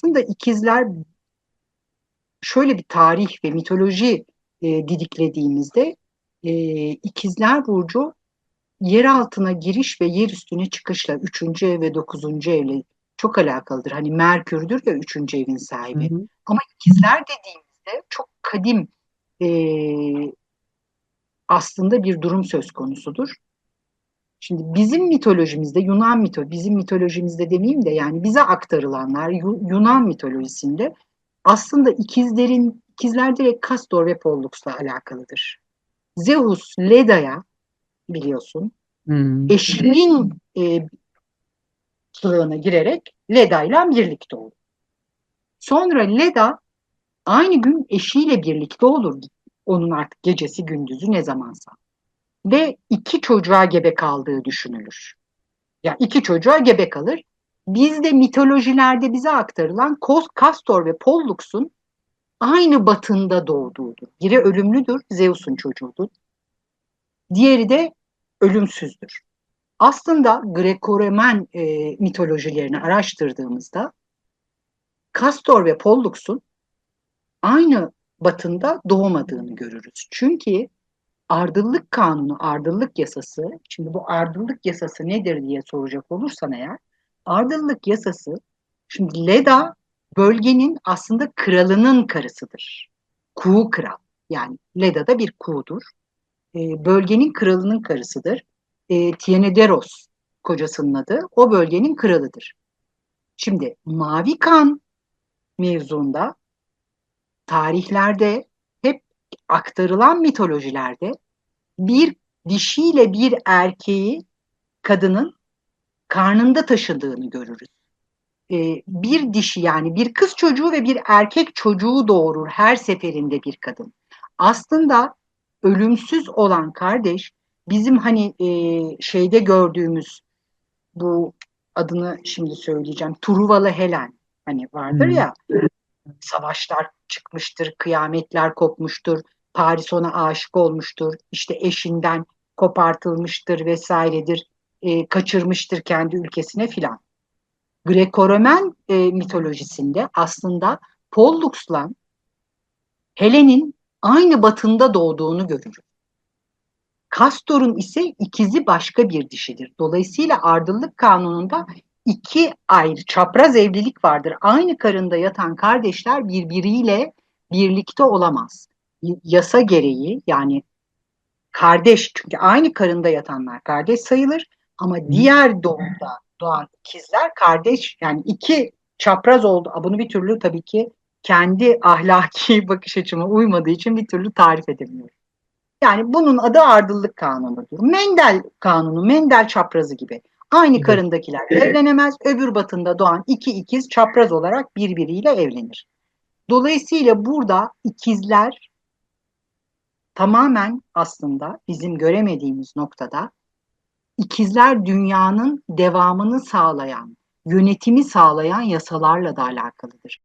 aslında ikizler şöyle bir tarih ve mitoloji e, didiklediğimizde e, ikizler burcu yer altına giriş ve yer üstüne çıkışla üçüncü ev ve dokuzuncu evle çok alakalıdır. Hani Merkür'dür ya üçüncü evin sahibi. Hı hı. Ama ikizler dediğimizde çok kadim e, aslında bir durum söz konusudur. Şimdi bizim mitolojimizde Yunan mito bizim mitolojimizde demeyeyim de yani bize aktarılanlar Yunan mitolojisinde aslında ikizlerin ikizler direkt Kastor ve Pollux'la alakalıdır. Zeus Leda'ya biliyorsun Hmm. eşinin e, kılığına girerek Leda ile birlikte olur. Sonra Leda aynı gün eşiyle birlikte olur. Onun artık gecesi gündüzü ne zamansa. Ve iki çocuğa gebe kaldığı düşünülür. Ya yani iki çocuğa gebe kalır. Bizde mitolojilerde bize aktarılan Kastor ve Pollux'un aynı batında doğduğudur. Biri ölümlüdür, Zeus'un çocuğudur. Diğeri de ölümsüzdür. Aslında Greco-Roman e, mitolojilerini araştırdığımızda Kastor ve Pollux'un aynı batında doğmadığını görürüz. Çünkü ardıllık kanunu, ardıllık yasası, şimdi bu ardıllık yasası nedir diye soracak olursan eğer, ardıllık yasası, şimdi Leda bölgenin aslında kralının karısıdır. Kuğu kral. Yani Leda da bir kuğudur. E, bölgenin kralının karısıdır. E, Tienederos kocasının adı. O bölgenin kralıdır. Şimdi mavi kan mevzunda tarihlerde aktarılan mitolojilerde bir dişiyle bir erkeği kadının karnında taşıdığını görürüz. Ee, bir dişi yani bir kız çocuğu ve bir erkek çocuğu doğurur her seferinde bir kadın. Aslında ölümsüz olan kardeş bizim hani e, şeyde gördüğümüz bu adını şimdi söyleyeceğim Truvalı Helen hani vardır hmm. ya savaşlar çıkmıştır, kıyametler kopmuştur, Paris ona aşık olmuştur, işte eşinden kopartılmıştır vesairedir, e, kaçırmıştır kendi ülkesine filan. Greco-Romen e, mitolojisinde aslında Pollux'la Helen'in aynı batında doğduğunu görürüz. Kastor'un ise ikizi başka bir dişidir. Dolayısıyla ardıllık kanununda iki ayrı çapraz evlilik vardır. Aynı karında yatan kardeşler birbiriyle birlikte olamaz. Yasa gereği yani kardeş çünkü aynı karında yatanlar kardeş sayılır ama diğer doğumda doğan ikizler kardeş yani iki çapraz oldu. Bunu bir türlü tabii ki kendi ahlaki bakış açıma uymadığı için bir türlü tarif edemiyorum. Yani bunun adı ardıllık kanunudur. Mendel kanunu, Mendel çaprazı gibi. Aynı evet. karındakiler evlenemez, öbür batında doğan iki ikiz çapraz olarak birbiriyle evlenir. Dolayısıyla burada ikizler tamamen aslında bizim göremediğimiz noktada ikizler dünyanın devamını sağlayan, yönetimi sağlayan yasalarla da alakalıdır.